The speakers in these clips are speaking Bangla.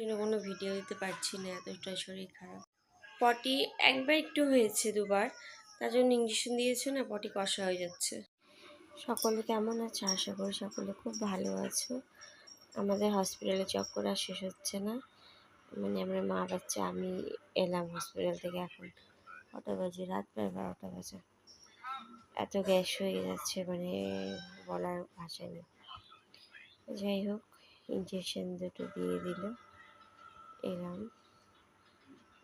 জন্য কোনো ভিডিও দিতে পারছি না, এতটা শরীর খারাপ। পটি একবার একটু হয়েছে দুবার, তার জন্য ইঞ্জেকশন দিয়েছে না পটি কষা হয়ে যাচ্ছে। সকলে কেমন আছে? আশা করি সকলে খুব ভালো আছো। আমাদের হসপিটালে চক্কর আর শেষ হচ্ছে না। মানে আমরা মা বাচ্চা, আমি এলাম হসপিটাল থেকে এখন। কটা বাজে? রাত প্রায় বারোটা বাজে। এত গ্যাস হয়ে যাচ্ছে মানে বলার ভাষা নেই যাই হোক ইঞ্জেকশন দুটো দিয়ে দিল। এলাম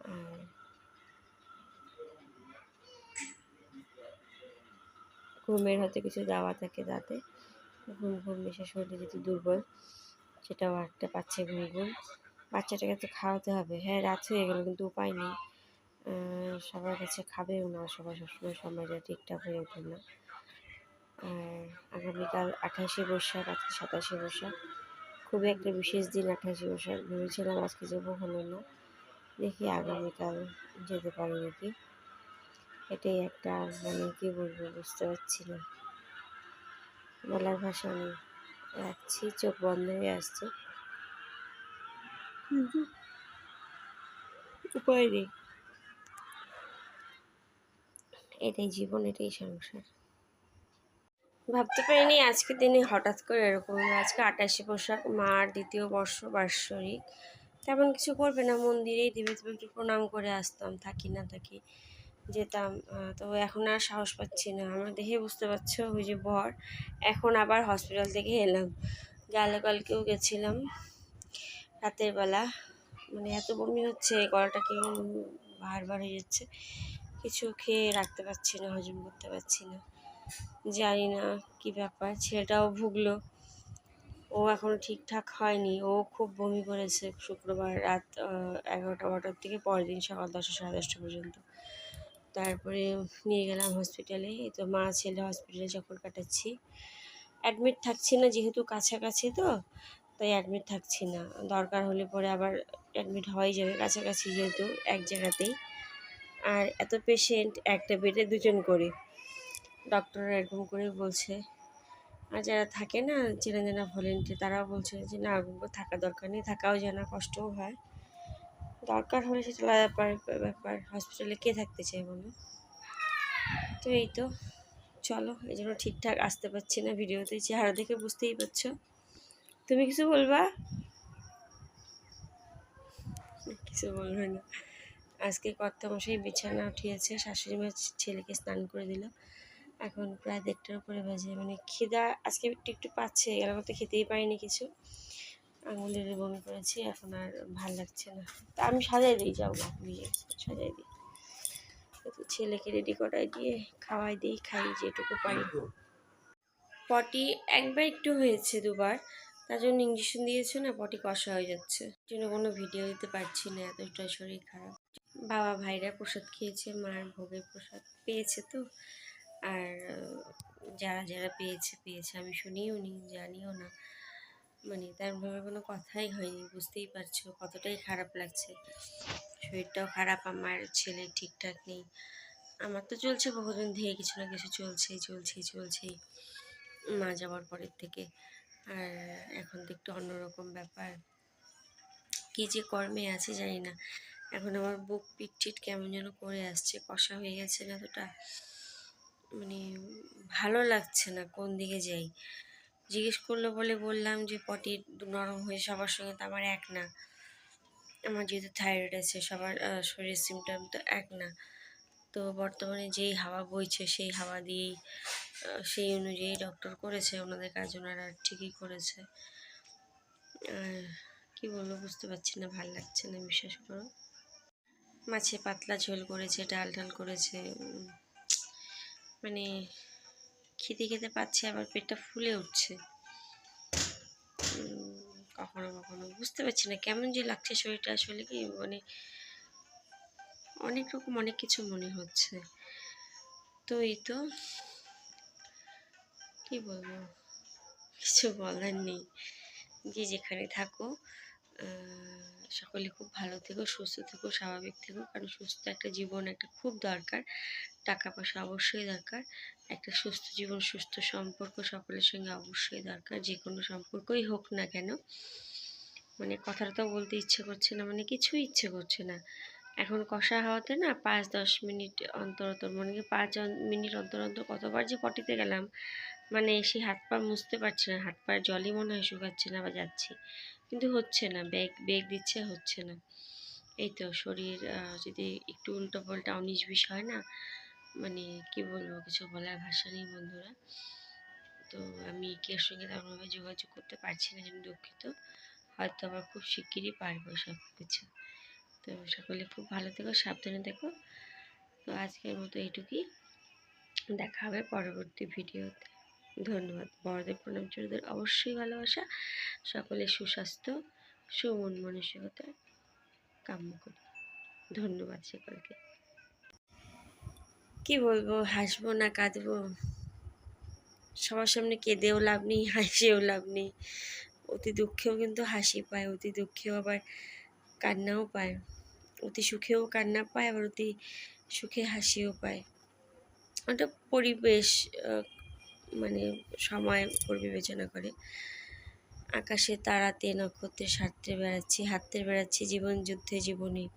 আর ঘুমের হয়তো কিছু দেওয়া থাকে তাতে। ঘুম ঘুম এসে শরীরে যেহেতু দুর্বল, সেটাও একটা পাচ্ছে ঘুম ঘুম। বাচ্চাটাকে তো খাওয়াতে হবে। হ্যাঁ রাত হয়ে গেল কিন্তু উপায় নেই। সবার কাছে খাবেও না সবাই সবসময় সময়টা ঠিকঠাক হয়ে ওঠে না। আগামীকাল আঠাশে বৈশাখ, আজকে সাতাশে বৈশাখ। খুবই একটা বিশেষ দিন আঠাশে বৈশাখ ভেবেছিলাম আজকে যাব হলো না দেখি আগামীকাল যেতে পারি নাকি? এটাই একটা মানে কী বলব, বুঝতে পারছি না। বলার ভাষা নেই। রাখছি, চোখ বন্ধ হয়ে আসছে। উপায় নেই। এটাই জীবন, এটাই সংসার। ভাবতে পারিনি আজকে দিনে হঠাৎ করে এরকম আজকে আটাশে পোশাক মার দ্বিতীয় বর্ষ বার্ষরিক তেমন কিছু করবে না, মন্দিরেই দেবে একটু প্রণাম করে আসতাম, থাকি না থাকি যেতাম। তো এখন আর সাহস পাচ্ছি না। আমরা দেখে বুঝতে পারছ, ওই যে বর। এখন আবার হসপিটাল থেকে এলাম। গেলে কালকেও গেছিলাম রাতের বেলা। মানে এত বমি হচ্ছে গলাটা কেউ বারবার হয়ে যাচ্ছে। কিছু খেয়ে রাখতে পারছি না, হজম করতে পারছি না। জানি না কি ব্যাপার, ছেলেটাও ভুগলো। ও এখনও ঠিকঠাক হয়নি। ও খুব বমি করেছে শুক্রবার রাত এগারোটা বারোটার থেকে পরের দিন সকাল দশটা, সাড়ে দশটা পর্যন্ত। তারপরে নিয়ে গেলাম হসপিটালে এই তো মা, ছেলে হসপিটালে চক্কর কাটাচ্ছি। অ্যাডমিট থাকছি না যেহেতু কাছাকাছি তো, তাই অ্যাডমিট থাকছি না। দরকার হলে পরে আবার অ্যাডমিট হয়ে যাবে, কাছাকাছি যেহেতু এক জায়গাতেই। আর এত পেশেন্ট একটা বেডে দুজন করে। ডক্টররা এরকম করে বলছে। আর যারা থাকে না, চেনা জানা ভলেন্টিয়ার তারাও বলছে যে, না থাকা দরকার নেই, থাকাও যায় না, কষ্টও হয়। দরকার হলে সেটা ব্যাপার ব্যাপার। হসপিটালে কে থাকতে চায় বলো? তো এই তো, চলো, এই জন্য ঠিকঠাক আসতে পারছি না ভিডিওতে, চেহারা দেখে বুঝতেই পারছ। তুমি কিছু বলবা? কিছু বলবে না। আজকে কর্তামশাই বিছানা উঠিয়েছে শাশুড়ি মা ছেলেকে স্নান করে দিল। এখন প্রায় দেড়টার উপরে বাজে। মানে খিদা আজকে একটু একটু পাচ্ছে, এর মতো খেতেই পারিনি কিছু। আঙুলের বমি করেছি, এখন আর ভালো লাগছে না। তা আমি সাজাই দিই, যাও না সাজাই দিই। ছেলেকে রেডি করাই দিয়ে খাওয়াই দিই, খাই যেটুকু পারি। পটি একবার একটু হয়েছে দুবার, তার জন্য ইঞ্জেকশন দিয়েছে না, পটি কষা হয়ে যাচ্ছে। জন্য কোনো ভিডিও দিতে পারছি না, এতটা শরীর খারাপ। বাবা ভাইরা প্রসাদ খেয়েছে, মার ভোগের প্রসাদ পেয়েছে তো। আর, যারা যারা পেয়েছে পেয়েছে, আমি শুনিও নি, জানিও না। মানে তার ভাবে কোনো কথাই হয়নি, বুঝতেই পারছ, কতটাই খারাপ লাগছে। শরীরটাও খারাপ, আমার ছেলে ঠিকঠাক নেই। আমার তো চলছে বহুদিন ধেয়ে, কিছু না কিছু চলছেই চলছেই চলছেই মা যাওয়ার পরের থেকে। আর এখন তো একটু অন্যরকম ব্যাপার। কী যে কর্মে আছে জানি না। এখন আমার বুক টিট কেমন যেন করে আসছে, কষা হয়ে গেছে যতটা মানে ভালো লাগছে না কোন দিকে যাই। জিজ্ঞেস করল বলে বললাম যে, পটি নরম হয়ে সবার সঙ্গে তো আমার এক না। আমার যেহেতু থাইরয়েড আছে, সবার শরীরের সিমটম তো এক না। তো বর্তমানে যেই হাওয়া বইছে, সেই হাওয়া দিয়েই সেই অনুযায়ী ডক্টর করেছে, ওনাদের কাজ ওনারা ঠিকই করেছে। আর কী বলব, বুঝতে পারছি না, ভালো লাগছে না, বিশ্বাস করো। মাছে পাতলা ঝোল করেছে ডাল ডাল করেছে মানে খেতে খেতে পাচ্ছে, আবার পেটটা ফুলে উঠছে। কখনো কখনো বুঝতে পারছি না কেমন যে লাগছে শরীরটা আসলে কি মানে অনেক রকম অনেক কিছু মনে হচ্ছে। তো এই তো, কি বলব? কিছু বলার নেই। যে যেখানে থাকো সকলে খুব ভালো থেকো, সুস্থ থেকো, স্বাভাবিক থেকো, কারণ সুস্থ একটা জীবন একটা খুব দরকার। টাকা পয়সা অবশ্যই দরকার। একটা সুস্থ জীবন, সুস্থ সম্পর্ক সকলের সঙ্গে অবশ্যই দরকার, যে কোনো সম্পর্কই হোক না কেন। মানে কথাটা তো বলতে ইচ্ছে করছে না মানে কিছুই ইচ্ছে করছে না। এখন কষা হওয়াতে না পাঁচ, দশ মিনিট অন্তর অন্তর, মনে কি পাঁচ মিনিট অন্তর অন্তর কতবার যে পটিতে গেলাম মানে সেই হাত পা মুছতে পারছি না, হাত পায়ের জলই মনে হয় শুকাচ্ছে না বা যাচ্ছি। কিন্তু হচ্ছে না বেগ বেগ দিচ্ছে, হচ্ছে না। এই তো শরীর যদি একটু উল্টো পাল্টা বিশ হয় না মানে কি বলব, কিছু বলার ভাষা নেই বন্ধুরা। তো আমি কের সঙ্গে তেমনভাবে যোগাযোগ করতে পারছি না জন্য দুঃখিত। হয়তো আবার খুব শিগগিরই পারব সব কিছু তো সকলে খুব ভালো থেকো, সাবধানে থেকো। তো আজকের মতো এইটুকুই। দেখা হবে পরবর্তী ভিডিওতে। ধন্যবাদ। বড়দের প্রণাম ছোটদের অবশ্যই ভালোবাসা। সকলে সুস্বাস্থ্য, সুমন মানসিকতা কাম্য করি ধন্যবাদ সকলকে। কি বলব, হাসবো না, কাঁদবো। সবার সামনে কেঁদেও লাভ নেই হাসিও লাভ নেই। অতি দুঃখেও কিন্তু হাসি পায়, অতি দুঃখেও আবার কান্নাও পায়। অতি সুখেও কান্না পায়, আবার অতি সুখে হাসিও পায়। ওটা পরিবেশ মানে সময় উপর বিবেচনা করে। আকাশে তারাতে নক্ষত্রের স্বার্থে বেড়াচ্ছি, হাততে বেড়াচ্ছি জীবন, যুদ্ধে, জীবনে।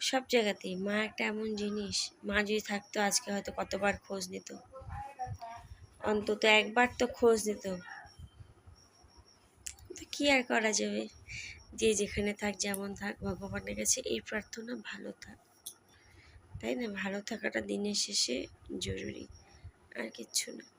সব জায়গাতেই মা একটা এমন জিনিস, মা যদি থাকতো আজকে হয়তো কতবার খোঁজ নিত। অন্তত একবার তো খোঁজ নিত। তো কি আর করা যাবে? যে যেখানে থাক, যেমন থাক, ভগবানের কাছে এই প্রার্থনা ভালো থাক। তাই না? ভালো থাকাটা দিনের শেষে জরুরি। আর কিচ্ছু না।